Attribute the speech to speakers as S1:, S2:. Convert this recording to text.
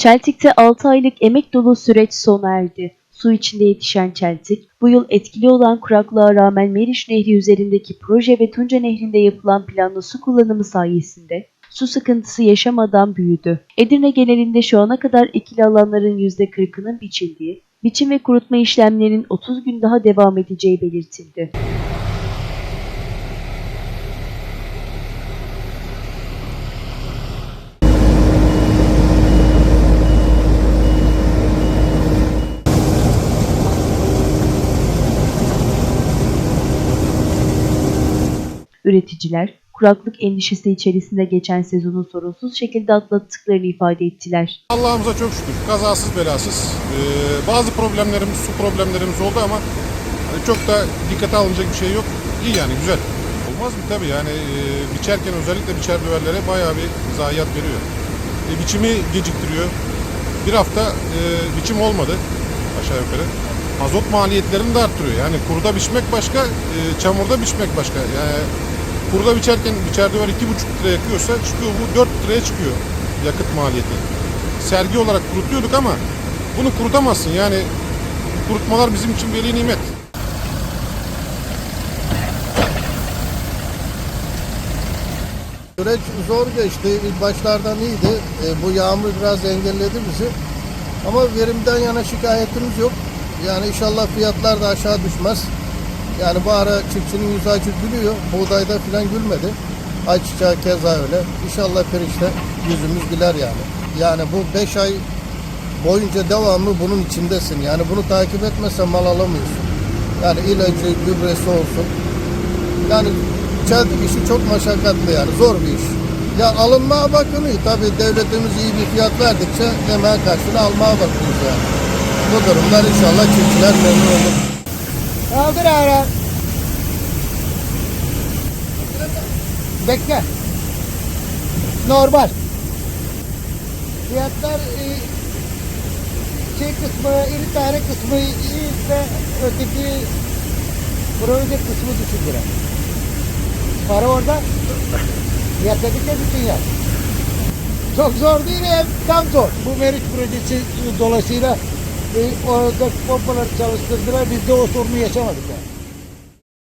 S1: Çeltik'te 6 aylık emek dolu süreç sona erdi. Su içinde yetişen Çeltik, bu yıl etkili olan kuraklığa rağmen Meriç Nehri üzerindeki proje ve Tunca Nehri'nde yapılan planlı su kullanımı sayesinde su sıkıntısı yaşamadan büyüdü. Edirne genelinde şu ana kadar ekili alanların %40'ının biçildiği, biçim ve kurutma işlemlerinin 30 gün daha devam edeceği belirtildi. Üreticiler, kuraklık endişesi içerisinde geçen sezonu sorunsuz şekilde atlattıklarını ifade ettiler.
S2: Allah'ımıza çok şükür kazasız belasız. Ee, bazı problemlerimiz, su problemlerimiz oldu ama hani çok da dikkate alınacak bir şey yok. İyi yani güzel. Olmaz mı? Tabii yani e, biçerken özellikle biçer düverlere bayağı bir zayiat veriyor. E, biçimi geciktiriyor. Bir hafta e, biçim olmadı aşağı yukarı. Mazot maliyetlerini de arttırıyor. Yani kuruda biçmek başka, e, çamurda biçmek başka. Yani kuruda biçerken biçer düver 2,5 lira yakıyorsa çıkıyor bu 4 liraya çıkıyor yakıt maliyeti. Sergi olarak kurutuyorduk ama bunu kurutamazsın. Yani kurutmalar bizim için veli nimet.
S3: Süreç zor geçti. İlk başlardan iyiydi. E, bu yağmur biraz engelledi bizi. Ama verimden yana şikayetimiz yok. Yani inşallah fiyatlar da aşağı düşmez. Yani bu ara çiftçinin yüzü acı gülüyor. Buğdayda filan gülmedi. Ayçiçeği keza öyle. İnşallah perişte yüzümüz güler yani. Yani bu 5 ay boyunca devamlı bunun içindesin. Yani bunu takip etmezsen mal alamıyorsun. Yani ilacı, gübresi olsun. Yani çeltik işi çok meşakkatli yani zor bir iş. Ya alınmaya bakılıyor. Tabii devletimiz iyi bir fiyat verdikçe hemen karşılığını almaya bakıyoruz yani. Bu durumlar inşallah çiftçiler memnun olur.
S4: Kaldır ara. Bekle. Normal. Fiyatlar e, şey kısmı, iri tane kısmı iyi ve öteki proje kısmı düşük lira. Para orada. Fiyat dedikçe bütün yer. Çok zor değil hem tam zor. Bu Meriç projesi dolayısıyla e, orada pompaları çalıştırdılar. Biz de o sorunu yaşamadık yani.